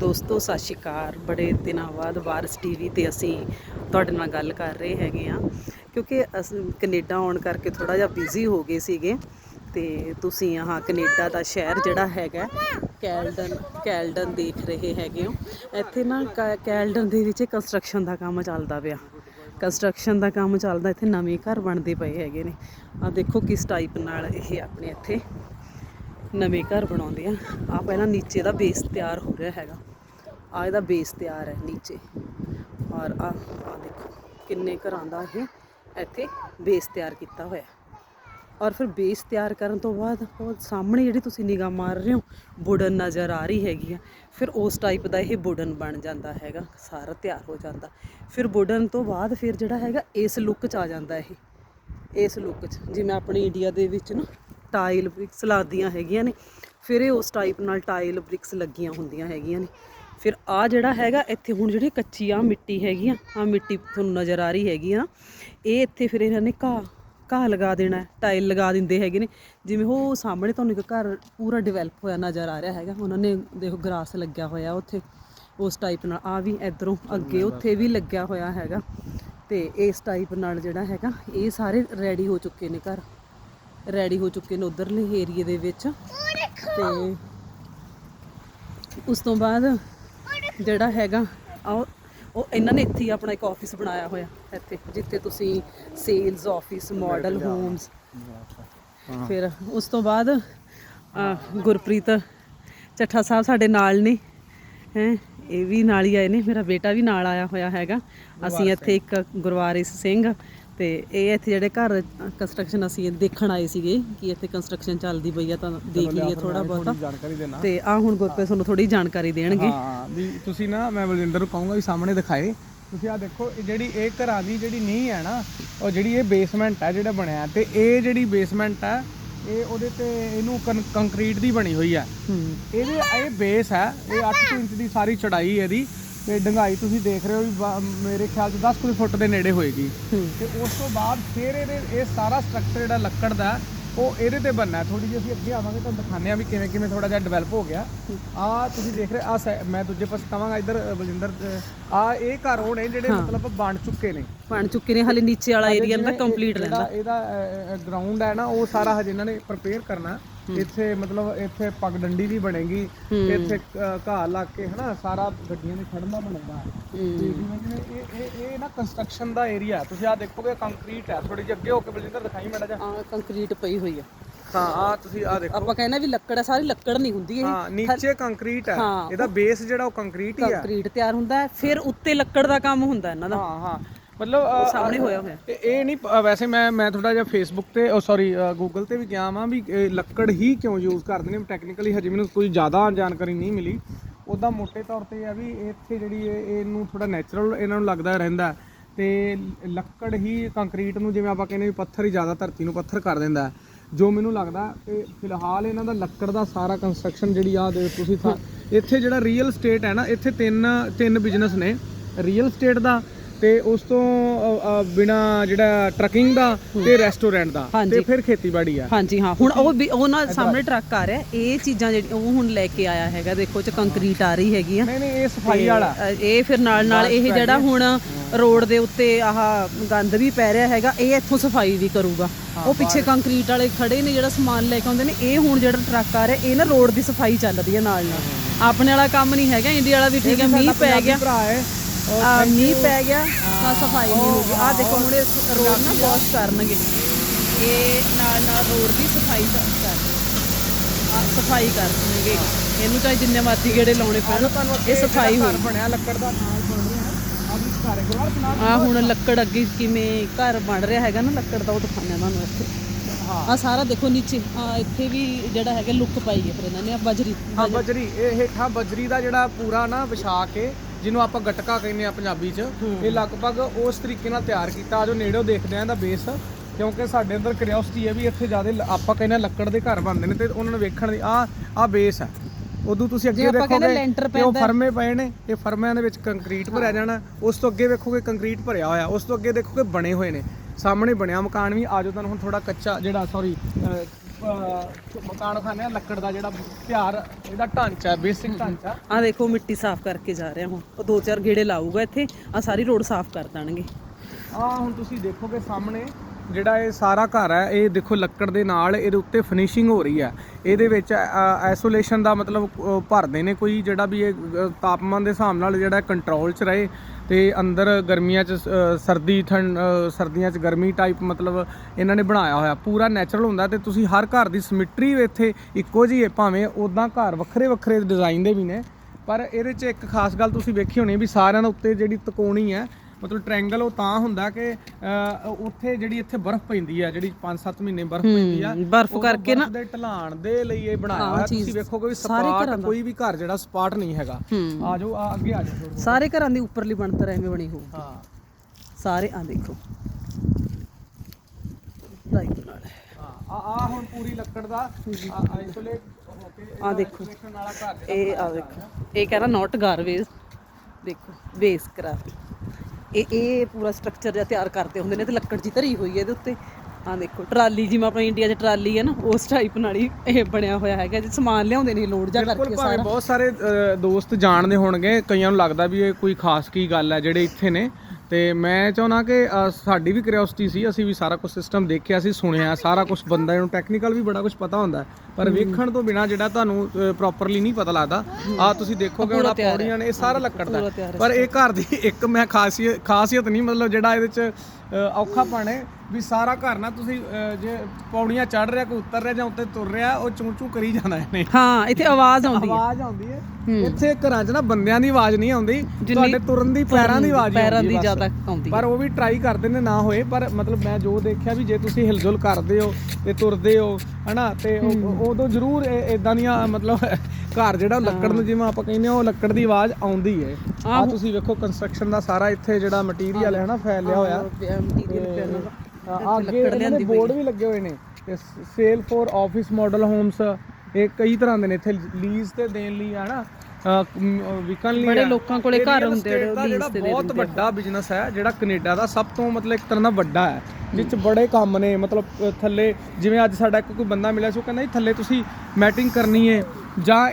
ਦੋਸਤੋ, ਸਤਿ ਸ਼੍ਰੀ ਅਕਾਲ। ਬੜੇ ਦਿਨਾਂ ਬਾਅਦ ਵਾਰਸ ਟੀਵੀ ਤੇ ਅਸੀਂ ਤੁਹਾਡੇ ਨਾਲ ਗੱਲ ਕਰ ਰਹੇ ਹੈਗੇ ਆ ਕਿਉਂਕਿ ਅਸੀਂ, ਕੈਨੇਡਾ ਆਉਣ ਕਰਕੇ ਥੋੜਾ ਜਿਹਾ ਬਿਜ਼ੀ ਹੋ ਗਏ ਸੀਗੇ ਤੇ ਤੁਸੀਂ ਆਹ ਕੈਨੇਡਾ ਦਾ ਸ਼ਹਿਰ ਜਿਹੜਾ ਹੈਗਾ, ਕੈਲਡਨ ਕੈਲਡਨ ਦੇਖ ਰਹੇ ਹੈਗੇ ਹੋ। ਇੱਥੇ ਨਾ ਕੈ- ਕੈਲਡਨ ਦੇ ਵਿੱਚ ਕੰਸਟਰਕਸ਼ਨ ਦਾ ਕੰਮ ਚੱਲਦਾ ਪਿਆ। ਕੰਸਟਰਕਸ਼ਨ ਦਾ ਕੰਮ ਚੱਲਦਾ, ਇੱਥੇ ਨਵੇਂ ਘਰ ਬਣਦੇ ਪਏ ਹੈਗੇ ਨੇ। ਆ ਦੇਖੋ ਕਿਸ ਟਾਈਪ ਨਾਲ ਇਹ ਆਪਣੇ ਇੱਥੇ ਨਵੇਂ ਘਰ ਬਣਾਉਂਦੇ ਆ। ਆ ਪਹਿਲਾਂ ਨੀਚੇ ਦਾ ਬੇਸ ਤਿਆਰ ਹੋ ਰਿਹਾ ਹੈਗਾ। ਆ ਇਹਦਾ ਬੇਸ ਤਿਆਰ ਹੈ ਨੀਚੇ। ਔਰ ਆ ਆ ਦੇਖੋ ਕਿੰਨੇ ਘਰਾਂ ਦਾ ਇਹ ਇੱਥੇ ਬੇਸ ਤਿਆਰ ਕੀਤਾ ਹੋਇਆ। ਔਰ ਫਿਰ ਬੇਸ ਤਿਆਰ ਕਰਨ ਤੋਂ ਬਾਅਦ ਉਹ ਸਾਹਮਣੇ ਜਿਹੜੀ ਤੁਸੀਂ ਨਿਗਾਹ ਮਾਰ ਰਹੇ ਹੋ ਵੁਡਨ ਨਜ਼ਰ ਆ ਰਹੀ ਹੈਗੀ ਆ। ਫਿਰ ਉਸ ਟਾਈਪ ਦਾ ਇਹ ਵੁਡਨ ਬਣ ਜਾਂਦਾ ਹੈਗਾ, ਸਾਰਾ ਤਿਆਰ ਹੋ ਜਾਂਦਾ। ਫਿਰ ਵੁਡਨ ਤੋਂ ਬਾਅਦ ਫਿਰ ਜਿਹੜਾ ਹੈਗਾ ਇਸ ਲੁੱਕ 'ਚ ਆ ਜਾਂਦਾ ਇਹ। ਇਸ ਲੁੱਕ 'ਚ, ਜਿਵੇਂ ਆਪਣੇ ਇੰਡੀਆ ਦੇ ਵਿੱਚ ਨਾ ਟਾਈਲ ਬ੍ਰਿਕਸ ਲਾਦੀਆਂ ਹੈਗੀਆਂ ਨੇ। ਫਿਰ ਇਹ ਉਸ ਟਾਈਪ ਨਾਲ ਟਾਈਲ ਬ੍ਰਿਕਸ ਲੱਗੀਆਂ ਹੁੰਦੀਆਂ ਹੈਗੀਆਂ ਨੇ। ਫਿਰ ਆ ਜਿਹੜਾ ਹੈਗਾ ਇੱਥੇ ਹੁਣ ਜਿਹੜੀ ਕੱਚੀ ਆ ਮਿੱਟੀ ਹੈਗੀ ਆ ਆ ਮਿੱਟੀ ਤੁਹਾਨੂੰ ਨਜ਼ਰ ਆ ਰਹੀ ਹੈਗੀ ਆ ਇਹ ਇੱਥੇ ਫਿਰ ਇਹਨਾਂ ਨੇ ਘਾਹ ਘਾਹ ਲਗਾ ਦੇਣਾ ਹੈ, ਟਾਈਲ ਲਗਾ ਦਿੰਦੇ ਹੈਗੇ ਨੇ। ਜਿਵੇਂ ਉਹ ਸਾਹਮਣੇ ਤੁਹਾਨੂੰ ਇੱਕ ਘਰ ਪੂਰਾ ਡਿਵੈਲਪ ਹੋਇਆ ਨਜ਼ਰ ਆ ਰਿਹਾ ਹੈਗਾ ਉਹਨਾਂ ਨੇ ਦੇਖੋ ਗਰਾਸ ਲੱਗਿਆ ਹੋਇਆ ਉੱਥੇ ਉਸ ਟਾਈਪ ਨਾਲ। ਆ ਵੀ ਇਧਰੋਂ ਅੱਗੇ ਉੱਥੇ ਵੀ ਲੱਗਿਆ ਹੋਇਆ ਹੈਗਾ ਤੇ ਇਸ ਟਾਈਪ ਨਾਲ ਜਿਹੜਾ ਹੈਗਾ ਇਹ ਸਾਰੇ ਰੈਡੀ ਹੋ ਚੁੱਕੇ ਨੇ ਘਰ। ਰੈਡੀ ਹੋ ਚੁੱਕੇ ਨੇ ਉਧਰਲੇ ਏਰੀਏ ਦੇ ਵਿੱਚ। ਤੇ ਉਸ ਤੋਂ ਬਾਅਦ ਜਿਹੜਾ ਹੈਗਾ ਆਹ ਉਹ ਇਹਨਾਂ ਨੇ ਇੱਥੇ ਹੀ ਆਪਣਾ ਇੱਕ ਆਫਿਸ ਬਣਾਇਆ ਹੋਇਆ ਇੱਥੇ ਜਿੱਥੇ ਤੁਸੀਂ ਸੇਲਸ ਆਫਿਸ ਮਾਡਲ ਹੋਮਸ ਫਿਰ ਉਸ ਤੋਂ ਬਾਅਦ ਅਹ, ਗੁਰਪ੍ਰੀਤ ਚੱਠਾ ਸਾਹਿਬ ਸਾਡੇ ਨਾਲ ਨੇ ਹੈ। ਇਹ ਵੀ ਨਾਲ ਹੀ ਆਏ ਨੇ ਮੇਰਾ ਬੇਟਾ ਵੀ ਨਾਲ ਆਇਆ ਹੋਇਆ ਹੈਗਾ। ਅਸੀਂ ਇੱਥੇ ਇੱਕ ਗੁਰਵਾਰਿਸ ਸਿੰਘ ਤੇ ਇਹ ਇੱਥੇ ਜਿਹੜੇ ਘਰ ਕੰਸਟਰਕਸ਼ਨ ਅਸੀਂ ਦੇਖਣ ਆਏ ਸੀਗੇ ਕਿ ਇੱਥੇ ਕੰਸਟਰਕਸ਼ਨ ਚੱਲਦੀ ਪਈ ਆ ਤਾਂ ਦੇਖ ਲਈਏ ਥੋੜਾ ਬਹੁਤਾ। ਤੇ ਆ ਹੁਣ ਗੁਰਪ੍ਰੀਤ ਤੁਹਾਨੂੰ ਥੋੜੀ ਜਾਣਕਾਰੀ ਦੇਣਗੇ। ਹਾਂ ਵੀ ਤੁਸੀਂ ਨਾ ਮੈਂ ਬਲਜਿੰਦਰ ਨੂੰ ਕਹੂੰਗਾ ਵੀ ਸਾਹਮਣੇ ਦਿਖਾਏ। ਤੁਸੀਂ ਆ ਦੇਖੋ ਇਹ ਜਿਹੜੀ ਇਹ ਘਰਾਂ ਦੀ ਜਿਹੜੀ ਨੀਂਹ ਹੈ ਨਾ ਉਹ ਜਿਹੜੀ ਇਹ ਬੇਸਮੈਂਟ ਹੈ ਜਿਹੜਾ ਬਣਿਆ ਤੇ ਇਹ ਜਿਹੜੀ ਬੇਸਮੈਂਟ ਹੈ ਇਹ ਉਹਦੇ ਤੇ ਇਹਨੂੰ ਕੰਕਰੀਟ ਦੀ ਬਣੀ ਹੋਈ ਹੈ। ਇਹਦੇ ਇਹ ਬੇਸ ਹੈ ਇਹ 8 ਇੰਚ ਦੀ ਸਾਰੀ ਚੜਾਈ ਇਹਦੀ। ਤੇ ਡੰਗਾਈ ਤੁਸੀਂ ਦੇਖ ਰਹੇ ਹੋ ਵੀ ਮੇਰੇ ਖਿਆਲ ਚ 10 ਕੁ ਫੁੱਟ ਦੇ ਨੇੜੇ ਹੋਏਗੀ। ਤੇ ਉਸ ਤੋਂ ਬਾਅਦ ਫਿਰ ਇਹਦੇ ਇਹ ਸਾਰਾ ਸਟਰਕਚਰ ਜਿਹੜਾ ਲੱਕੜ ਦਾ ਉਹ ਇਹਦੇ ਤੇ ਬਣਨਾ ਥੋੜੀ ਜਿਹੀ ਅਸੀਂ ਅੱਗੇ ਆਵਾਂਗੇ ਤੁਹਾਨੂੰ ਦਿਖਾਉਂਦੇ ਆ ਵੀ ਕਿਵੇਂ ਕਿਵੇਂ ਥੋੜਾ ਜਿਹਾ ਡਿਵੈਲਪ ਹੋ ਗਿਆ। ਆ ਤੁਸੀਂ ਦੇਖ ਰਹੇ ਆ ਮੈਂ ਦੂਜੇ ਪਾਸੇ ਕਵਾਂਗਾ ਇੱਧਰ ਬਲਜਿੰਦਰ ਆ ਇਹ ਘਰ ਉਹ ਨੇ ਜਿਹੜੇ ਮਤਲਬ ਬਣ ਚੁੱਕੇ ਨੇ। ਬਣ ਚੁੱਕੇ ਨੇ ਹਲੇ ਨੀਚੇ ਵਾਲਾ ਏਰੀਆ ਨਾ ਕੰਪਲੀਟ ਰਹਿੰਦਾ। ਇਹਦਾ ਗਰਾਊਂਡ ਹੈ ਨਾ ਉਹ ਸਾਰਾ ਹਜੇ ਇਹਨਾਂ ਨੇ ਪ੍ਰਪੇਅਰ ਕਰਨਾ। ਇੱਥੇ ਮਤਲਬ ਇੱਥੇ ਪੱਗ ਡੰਡੀ ਵੀ ਬਣੇਗੀ। ਇੱਥੇ ਘਾਹ ਲਾ ਕੇ ਹਨਾ ਸਾਰਾ ਗੱਡੀਆਂ ਦੇ ਖੜਨਾ ਬਣੇਗਾ। ਇਹ ਇਹ ਇਹ ਨਾ ਕੰਸਟਰਕਸ਼ਨ ਦਾ ਏਰੀਆ ਤੁਸੀਂ ਆ ਦੇਖੋਗੇ ਕੰਕਰੀਟ ਹੈ। ਥੋੜੀ ਜਿਹੀ ਅੱਗੇ ਹੋ ਕੇ ਬਲਜਿੰਦਰ ਦਿਖਾਈ ਮਾੜਾ ਜਿਹਾ। ਆ ਕੰਕਰੀਟ ਪਈ ਹੋਈ ਆ ਹਾਂ ਆ ਤੁਸੀਂ ਆ ਦੇਖੋ। ਆਪਾਂ ਕਹਿੰਦੇ ਵੀ ਲੱਕੜ ਆ ਸਾਰੀ ਲੱਕੜ ਨਹੀਂ ਹੁੰਦੀ ਇਹ। ਹਾਂ ਨੀਚੇ ਕੰਕਰੀਟ ਹੈ। ਹਾਂ। ਇਹਦਾ ਬੇਸ ਜਿਹੜਾ ਉਹ ਕੰਕਰੀਟ ਹੀ ਹੈ। ਕੰਕਰੀਟ ਤਿਆਰ ਹੁੰਦਾ ਹੈ। ਫਿਰ ਉੱਤੇ ਲੱਕੜ ਦਾ ਕੰਮ ਹੁੰਦਾ ਇਹਨਾਂ ਦਾ। ਹਾਂ ਹਾਂ। ਮਤਲਬ ਅ, ਸਾਹਮਣੇ ਹੋਇਆ ਹੋਇਆ। ਇਹ ਇਹ ਨਹੀਂ ਪ- ਵੈਸੇ ਮੈਂ ਮੈਂ ਥੋੜਾ ਜਿਹਾ ਫੇਸਬੁੱਕ ਤੇ ਉਹ ਸੌਰੀ ਗੂਗਲ ਤੇ ਵੀ ਗਿਆ ਵਾਂ ਵੀ ਇਹ ਲੱਕੜ ਹੀ ਕਿਉਂ ਯੂਜ਼ ਕਰਦੇ ਨੇ? ਟੈਕਨੀਕਲੀ ਹਜੇ ਮੈਨੂੰ ਕੋਈ ਜ਼ਿਆਦਾ ਜਾਣਕਾਰੀ ਨਹੀਂ ਮਿਲੀ। ਉਹਦਾ ਮੋٹے ਤੌਰ ਤੇ ਇਹ ਆ ਵੀ ਇੱਥੇ ਜਿਹੜੀ ਇਹ ਇਹਨੂੰ ਥੋੜਾ ਨੈਚੁਰਲ ਇਹਨਾਂ ਨੂੰ ਲੱਗਦਾ ਰਹਿੰਦਾ। ਹੈ ਤੇ ਲੱਕੜ ਹੀ ਕੰਕਰੀਟ ਨੂੰ ਜਿਵੇਂ ਆਪਾਂ ਕਹਿੰਦੇ ਵੀ ਪੱਥਰ ਹੀ ਜ਼ਿਆਦਾ ਧਰਤੀ ਨੂੰ ਪੱਥਰ ਕਰ ਦਿੰਦਾ। ਹੈ। ਜੋ ਮੈਨੂੰ ਲੱਗਦਾ ਤੇ ਫਿਲਹਾਲ ਇਹਨਾਂ ਦਾ ਲੱਕੜ ਦਾ ਸਾਰਾ ਕੰਸਟਰਕਸ਼ਨ ਜਿਹੜੀ ਆ ਦੇ ਤੁਸੀਂ ਥਾਂ- ਇੱਥੇ ਜਿਹੜਾ ਰੀਅਲ ਸਟੇਟ ਹੈ ਨਾ ਇੱਥੇ ਤਿੰਨ ਤਿੰਨ ਬਿਜ਼ਨਸ ਨੇ। ਰੀਅਲ ਸਟੇਟ ਦਾ ਤੇ ਉਸ ਤੋਂ ਬਿਨਾ ਜਿਹੜਾ ਟਰਕਿੰਗ ਦਾ ਤੇ ਰੈਸਟੋਰੈਂਟ ਦਾ। ਤੇ ਫਿਰ ਖੇਤੀਬਾੜੀ ਆ। ਹਾਂਜੀ ਹਾਂ। ਹੁਣ ਉਹ ਵੀ- ਉਹ ਨਾ ਸਾਹਮਣੇ ਟਰੱਕ ਆ ਰਿਹਾ। ਇਹ ਚੀਜ਼ਾਂ ਜਿਹੜੀ ਉਹ ਹੁਣ ਲੈ ਕੇ ਆਇਆ ਹੈਗਾ। ਦੇਖੋ ਚ ਕੰਕਰੀਟ ਆ ਰਹੀ ਹੈਗੀ ਆ। ਨਹੀਂ ਨਹੀਂ ਇਹ ਸਫ਼ਾਈ ਵਾਲਾ। ਇਹ ਫਿਰ ਨਾਲ ਨਾਲ ਇਹ ਜਿਹੜਾ ਹੁਣ ਰੋਡ ਦੇ ਉੱਤੇ ਆਹ ਗੰਦ ਵੀ ਪੈ ਰਿਹਾ ਹੈਗਾ ਇਹ ਇੱਥੋਂ ਸਫ਼ਾਈ ਵੀ ਕਰੂਗਾ। ਉਹ ਪਿੱਛੇ ਕੰਕਰੀਟ ਵਾਲੇ ਖੜੇ ਨੇ ਜਿਹੜਾ ਸਮਾਨ ਲੈ ਕੇ ਆਉਂਦੇ ਨੇ ਇਹ ਹੁਣ ਜਿਹੜਾ ਟਰੱਕ ਆ ਰਿਹਾ ਇਹ ਨਾ ਰੋਡ ਦੀ ਸਫ਼ਾਈ ਚੱਲਦੀ ਹੈ ਨਾਲ ਨਾਲ ਆਪਣੇ ਵਾਲਾ ਕੰਮ ਨਹੀਂ ਹੈਗਾ ਇੰਡੀਆ ਵਾਲਾ ਵੀ ਠੀਕ ਹੈ ਮੀਂਹ ਪੈ ਗਿਆ। ਭਰਾ ਹੈ। ਆ ਮੀਂਹ ਪੈ ਗਿਆ ਤਾਂ ਸਫ਼ਾਈ ਨਹੀਂ ਹੋਊਗੀ ਆ ਦੇਖੋ ਹੁਣ ਇਹ ਰੋਡ ਨਾ ਵਾਸ਼ ਕਰਨਗੇ ਇਹ ਨਾਲ ਨਾਲ ਰੋਡ ਦੀ ਸਫ਼ਾਈ ਕਰ। ਸਫ਼ਾਈ ਕਰਨਗੇ ਇਹਨੂੰ ਚਾਹੇ ਜਿੰਨੇ ਮਰਜ਼ੀ ਗੇੜੇ ਲਾਉਣੇ ਪੈਣ। ਇਹ ਸਫ਼ਾਈ ਹੋਊ। ਬਣਿਆ ਲੱਕੜ ਦਾ ਨਾਲ ਬਣ ਰਿਹਾ ਆ ਹੁਣ ਲੱਕੜ ਅੱਗੇ ਕਿਵੇਂ ਘਰ ਬਣ ਰਿਹਾ ਹੈਗਾ ਨਾ ਲੱਕੜ ਦਾ ਉਹ ਆ ਤੁਹਾਨੂੰ ਇੱਥੇ। ਹਾਂ। ਆ ਸਾਰਾ ਦੇਖੋ ਨੀਚੇ। ਆ ਇੱਥੇ ਵੀ ਜਿਹੜਾ ਹੈਗਾ ਲੁੱਕ ਪਾਈ ਹੈ ਫਿਰ ਇਹਨਾਂ ਨੇ ਆ ਬਜਰੀ। ਹਾਂ ਬਜਰੀ। ਇਹ ਹੇਠਾਂ ਬਜਰੀ ਦਾ ਜਿਹੜਾ ਪੂਰਾ ਨਾ ਵਿਛਾ ਕੇ ਜਿਹਨੂੰ ਆਪਾਂ ਗਟਕਾ ਕਹਿੰਦੇ ਆ ਪੰਜਾਬੀ 'ਚ ਇਹ ਲਗਭਗ ਉਸ ਤਰੀਕੇ ਨਾਲ ਤਿਆਰ ਕੀਤਾ। ਆ ਜੋ ਨੇੜਿਓਂ ਦੇਖਦੇ ਆ ਇਹਦਾ ਬੇਸ ਕਿਉਂਕਿ ਸਾਡੇ ਅੰਦਰ ਕਿਉਰਿਓਸਿਟੀ ਹੈ ਵੀ ਇੱਥੇ ਜ਼ਿਆਦਾ ਆਪਾਂ ਕਹਿੰਦੇ ਲੱਕੜ ਦੇ ਘਰ ਬਣਦੇ ਨੇ ਤੇ ਉਹਨਾਂ ਨੂੰ ਵੇਖਣ ਦੀ ਆ ਆ ਬੇਸ ਹੈ ਉਦੋਂ ਤੁਸੀਂ ਅੱਗੇ ਦੇਖੋਗੇ ਕਿ ਉਹ ਫਰਮੇ ਪਏ ਨੇ ਇਹ ਫਰਮਿਆਂ ਦੇ ਵਿੱਚ ਕੰਕਰੀਟ ਭਰਿਆ ਜਾਣਾ ਉਸ ਤੋਂ ਅੱਗੇ ਵੇਖੋਗੇ ਕੰਕਰੀਟ ਭਰਿਆ ਹੋਇਆ ਉਸ ਤੋਂ ਅੱਗੇ ਦੇਖੋਗੇ ਬਣੇ ਹੋਏ ਨੇ। ਸਾਹਮਣੇ ਬਣਿਆ ਮਕਾਨ ਵੀ ਆਜੋ ਤੁਹਾਨੂੰ ਹੁਣ ਥੋੜਾ ਕੱਚਾ ਜਿਹੜਾ ਸੌਰੀ ਅਹ, ਮਕਾਨ ਖਾਨੇ ਆ ਲੱਕੜ ਦਾ ਜਿਹੜਾ ਤਿਆਰ ਇਹਦਾ ਢਾਂਚਾ ਬੇਸਿਕ ਢਾਂਚਾ। ਆ ਦੇਖੋ ਮਿੱਟੀ ਸਾਫ਼ ਕਰਕੇ ਜਾ ਰਿਹਾ ਹੁਣ। ਉਹ ਦੋ ਚਾਰ ਗੇੜੇ ਲਾਊਗਾ ਇੱਥੇ ਆ ਸਾਰੀ ਰੋਡ ਸਾਫ਼ ਕਰ ਦੇਣਗੇ। ਆ ਹੁਣ ਤੁਸੀਂ ਦੇਖੋਗੇ ਸਾਹਮਣੇ ਜਿਹੜਾ ਇਹ ਸਾਰਾ ਘਰ ਹੈ ਇਹ ਦੇਖੋ ਲੱਕੜ ਦੇ ਨਾਲ ਇਹਦੇ ਉੱਤੇ ਫਿਨਿਸ਼ਿੰਗ ਹੋ ਰਹੀ ਹੈ। ਇਹਦੇ ਵਿੱਚ ਆਈਸੋਲੇਸ਼ਨ ਦਾ ਮਤਲਬ ਭਰਦੇ ਨੇ ਕੋਈ ਜਿਹੜਾ ਵੀ ਇਹ ਤਾਪਮਾਨ ਦੇ ਹਿਸਾਬ ਨਾਲ ਜਿਹੜਾ ਕੰਟਰੋਲ 'ਚ ਰਹੇ। ਤੇ ਅੰਦਰ ਗਰਮੀਆਂ 'ਚ ਅ, ਸਰਦੀ ਠੰਡ ਅ, ਸਰਦੀਆਂ 'ਚ ਗਰਮੀ ਟਾਈਪ ਮਤਲਬ ਇਹਨਾਂ ਨੇ ਬਣਾਇਆ ਹੋਇਆ। ਪੂਰਾ ਨੈਚੁਰਲ ਹੁੰਦਾ ਤੇ ਤੁਸੀਂ ਹਰ ਘਰ ਦੀ ਸਿਮਟਰੀ ਇੱਥੇ ਇੱਕੋ ਜਿਹੀ ਹੈ ਭਾਵੇਂ ਉਦਾਂ ਘਰ ਵੱਖਰੇ ਵੱਖਰੇ ਡਿਜ਼ਾਈਨ ਦੇ ਵੀ ਨੇ। ਪਰ ਇਹਦੇ 'ਚ ਇੱਕ ਖਾਸ ਗੱਲ ਤੁਸੀਂ ਵੇਖੀ ਹੋਣੀ ਵੀ ਸਾਰਿਆਂ ਦੇ ਉੱਤੇ ਜਿਹੜੀ ਤਕੋਣੀ ਹੈ ਮਤਲਬ ਟ੍ਰਾਇੰਗਲ ਉਹ ਤਾਂ ਹੁੰਦਾ ਕਿ ਉੱਥੇ ਜਿਹੜੀ ਇੱਥੇ ਬਰਫ਼ ਪੈਂਦੀ ਹੈ ਜਿਹੜੀ 5-7 ਮਹੀਨੇ ਬਰਫ਼ ਪੈਂਦੀ ਆ ਬਰਫ਼ ਕਰਕੇ ਨਾ- ਦੇ ਢਲਾਣ ਦੇ ਲਈ ਇਹ ਬਣਾਇਆ ਹੋਇਆ। ਤੁਸੀਂ ਵੇਖੋਗੇ ਵੀ ਸਾਰੇ ਸਪਾਟ। ਕੋਈ ਵੀ ਘਰ ਜਿਹੜਾ ਸਪਾਟ ਨਹੀਂ ਹੈਗਾ। ਆ ਜਾਓ ਆ ਅੱਗੇ ਆ ਜਾਓ। ਸਾਰੇ ਘਰਾਂ ਦੀ ਉੱਪਰਲੀ ਬਣਤਰ ਐਵੇਂ ਬਣੀ ਹੋਊ ਹਾਂ। ਸਾਰੇ ਆ ਦੇਖੋ। ਟਾਈਪ ਨਾਲ। ਆ ਆ ਹੁਣ ਪੂਰੀ ਲੱਕੜ ਦਾ ਆਈਸੋਲੇਟ ਹੋ ਕੇ ਆ ਦੇਖੋ। ਇਹ ਆ ਦੇਖੋ। ਇਹ ਕਹਿੰਦਾ ਨਾਟ ਗਾਰਵੇਜ ਦੇਖੋ ਬੇਸ ਕਰਾਫਟ ਇਹ ਇਹ ਪੂਰਾ ਸਟਰਕਚਰ ਜਿਹਾ ਤਿਆਰ ਕਰਦੇ ਹੁੰਦੇ ਨੇ ਤੇ ਲੱਕੜ ਜੀ ਧਰੀ ਹੋਈ ਹੈ ਇਹਦੇ ਉੱਤੇ। ਆ ਦੇਖੋ ਟਰਾਲੀ ਜਿਵੇਂ ਆਪਣੀ ਇੰਡੀਆ 'ਚ ਟਰਾਲੀ ਹੈ ਨਾ ਉਸ ਟਾਈਪ ਨਾਲ ਹੀ ਇਹ ਬਣਿਆ ਹੋਇਆ ਹੈਗਾ ਜੇ ਸਮਾਨ ਲਿਆਉਂਦੇ ਨੇ ਲੋਡ ਜਾ ਕਰਕੇ ਭਾਵੇਂ ਸਾਰਾ। ਬਹੁਤ ਸਾਰੇ ਅ, ਦੋਸਤ ਜਾਣਦੇ ਹੋਣਗੇ ਕਈਆਂ ਨੂੰ ਲੱਗਦਾ ਵੀ ਇਹ ਕੋਈ ਖਾਸ ਕੀ ਗੱਲ ਹੈ ਜਿਹੜੇ ਇੱਥੇ ਨੇ। ਤੇ ਮੈਂ ਚਾਹੁੰਦਾ ਕਿ ਅ, ਸਾਡੀ ਵੀ ਕਿਉਰਿਓਸਿਟੀ ਸੀ ਅਸੀਂ ਵੀ ਸਾਰਾ ਕੁਝ ਸਿਸਟਮ ਦੇਖਿਆ ਸੀ ਸੁਣਿਆ ਸਾਰਾ ਕੁਝ ਬੰਦਾ ਨੂੰ ਟੈਕਨੀਕਲ ਵੀ ਬੜਾ ਕੁਝ ਪਤਾ ਹੁੰਦਾ ਹੈ। ਪਰ ਵੇਖਣ ਤੋਂ ਬਿਨਾ ਜਿਹੜਾ ਤੁਹਾਨੂੰ ਪ੍ਰੋਪਰਲੀ ਨਹੀਂ ਪਤਾ ਲੱਗਦਾ। ਆ ਤੁਸੀਂ ਦੇਖੋਗੇ ਹੁਣ ਪੌੜੀਆਂ ਨੇ ਇਹ ਸਾਰਾ ਲੱਕੜ ਦਾ। ਪੂਰਾ ਇਹ ਘਰ ਦੀ ਇੱਕ ਮੈਂ ਖਾਸੀਅਤ ਖਾਸੀਅਤ ਨਹੀਂ ਮਤਲਬ ਜਿਹੜਾ ਇਹਦੇ ਚ ਔਖਾ ਹੈ ਵੀ ਸਾਰਾ ਘਰ ਨਾ ਤੁਸੀਂ ਜੇ ਪੌੜੀਆਂ ਚੜ ਰਿਹਾ ਕੋਈ ਉਤਰ ਰਿਹਾ ਜਾਂ ਉੱਤੇ ਤੁਰ ਰਿਹਾ ਉਹ ਚੂੰ ਚੂੰ ਕਰੀ ਜਾਣਾ ਇਹਨੇ। ਹਾਂ ਇੱਥੇ ਆਵਾਜ਼ ਆਉਂਦੀ ਹੈ। ਆਵਾਜ਼ ਆਉਂਦੀ ਹੈ। ਇੱਥੇ ਘਰਾਂ 'ਚ ਨਾ ਬੰਦਿਆਂ ਦੀ ਆਵਾਜ਼ ਨਹੀਂ ਆਉਂਦੀ ਤੁਹਾਡੇ ਤੁਰਨ ਦੀ ਪੈਰਾਂ ਦੀ ਆਵਾਜ਼ ਪੈਰਾਂ ਦੀ। ਜ਼ਿਆਦਾ ਆਉਂਦੀ ਪਰ ਉਹ ਵੀ ਟਰਾਈ ਕਰਦੇ ਨੇ ਨਾ ਹੋਏ ਪਰ ਮਤਲਬ ਮੈਂ ਜੋ ਦੇਖਿਆ ਵੀ ਜੇ ਤੁਸੀਂ ਹਿਲਜੁਲ ਕਰਦੇ ਹੋ ਤੇ ਤੁਰਦੇ ਹੋ ਹਨਾ ਤੇ ਉਹ- ਉਦੋਂ ਜ਼ਰੂਰ ਇਦਾਂ ਦੀਆਂ ਮਤਲਬ ਘਰ ਜਿਹੜਾ ਲੱਕੜ ਨੂੰ ਜਿਵੇਂ ਆਪਾਂ ਕਹਿੰਦੇ ਹਾਂ ਉਹ ਲੱਕੜ ਦੀ ਆਵਾਜ਼ ਆਉਂਦੀ ਹੈ ਆ ਤੁਸੀਂ ਵੇਖੋ ਕੰਸਟਰਕਸ਼ਨ ਦਾ ਸਾਰਾ ਇੱਥੇ ਜਿਹੜਾ ਮਟੀਰੀਅਲ ਹੈ ਨਾ ਫੈਲਿਆ ਹੋਇਆ। ਮਟੀਰੀਅਲ ਪਿਆ ਆ, ਅੱਗੇ ਇਹਨਾਂ ਦੇ ਬੋਰਡ ਵੀ ਲੱਗੇ ਹੋਏ ਨੇ। ਤੇ sale for office model homes ਇਹ ਕਈ ਤਰ੍ਹਾਂ ਦੇ ਨੇ ਇੱਥੇ। ਲੀਜ਼ ਤੇ ਦੇਣ ਲਈ ਹੈ ਨਾ ਵਿਕਣ ਲਈ ਬੜੇ ਆ। ਲੋਕਾਂ ਕੋਲੇ ਘਰ ਹੁੰਦੇ ਤੇ ਦੇ ਬਹੁਤ ਵੱਡਾ ਬਿਜ਼ਨਸ ਹੈ ਜਿਹੜਾ ਕੈਨੇਡਾ ਦਾ ਸਭ ਤੋਂ ਮਤਲਬ ਇੱਕ ਤਰ੍ਹਾਂ ਦਾ ਵੱਡਾ ਹੈ। ਜਿਸ ਚ ਬੜੇ ਕੰਮ ਨੇ ਮਤਲਬ ਅ, ਥੱਲੇ ਜਿਵੇਂ ਅੱਜ ਸਾਡਾ ਇੱਕ ਕੋਈ ਬੰਦਾ ਮਿਲਿਆ ਸੀ ਉਹ ਕਹਿੰਦਾ ਜੀ ਥੱਲੇ ਤੁਸੀਂ ਮੈਟਿੰਗ ਕਰਨੀ ਹੈ ਜਾਂ